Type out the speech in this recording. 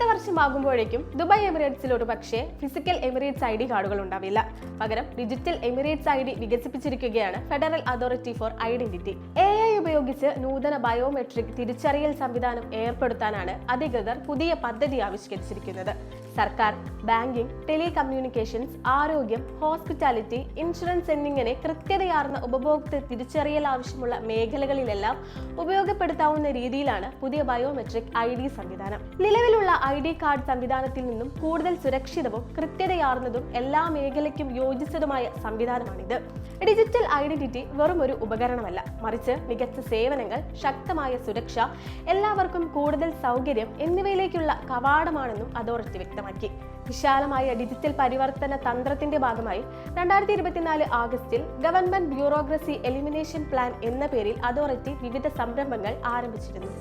അടുത്ത വർഷമാകുമ്പോഴേക്കും ദുബായ് എമിറേറ്റ്സിൽ ഒരു പക്ഷേ ഫിസിക്കൽ എമിറേറ്റ്സ് ഐ ഡി കാർഡുകൾ ഉണ്ടാവില്ല പകരം digital Emirates I D വികസിപ്പിച്ചിരിക്കുകയാണ് federal authority for identity. A I ഉപയോഗിച്ച് നൂതന ബയോമെട്രിക് തിരിച്ചറിയൽ സംവിധാനം ഏർപ്പെടുത്താനാണ് അധികൃതർ പുതിയ പദ്ധതി ആവിഷ്കരിച്ചിരിക്കുന്നത്. സർക്കാർ ബാങ്കിംഗ് ടെലികമ്മ്യൂണിക്കേഷൻസ് ആരോഗ്യം ഹോസ്പിറ്റാലിറ്റി ഇൻഷുറൻസ് എന്നിങ്ങനെ കൃത്യതയാർന്ന ഉപഭോക്തൃ തിരിച്ചറിയൽ ആവശ്യമുള്ള മേഖലകളിലെല്ലാം ഉപയോഗപ്പെടുത്താവുന്ന രീതിയിലാണ് പുതിയ ബയോമെട്രിക് ഐ ഡി സംവിധാനം. നിലവിലുള്ള ഐ ഡി കാർഡ് സംവിധാനത്തിൽ നിന്നും കൂടുതൽ സുരക്ഷിതവും കൃത്യതയാർന്നതും എല്ലാ മേഖലയ്ക്കും യോജിച്ചതുമായ സംവിധാനമാണിത്. ഡിജിറ്റൽ ഐഡന്റിറ്റി വെറും ഒരു ഉപകരണമല്ല മറിച്ച് മികച്ച സേവനങ്ങൾ ശക്തമായ സുരക്ഷ എല്ലാവർക്കും കൂടുതൽ സൗകര്യം എന്നിവയിലേക്കുള്ള കവാടമാണെന്നും അതോറിറ്റി വ്യക്തമാക്കി വിശാലമായ ഡിജിറ്റൽ പരിവർത്തന തന്ത്രത്തിന്റെ ഭാഗമായി രണ്ടായിരത്തി ഇരുപത്തിനാല് ആഗസ്റ്റിൽ ഗവൺമെന്റ് ബ്യൂറോക്രസി എലിമിനേഷൻ പ്ലാൻ എന്ന പേരിൽ അതോറിറ്റി വിവിധ സംരംഭങ്ങൾ ആരംഭിച്ചിരുന്നു.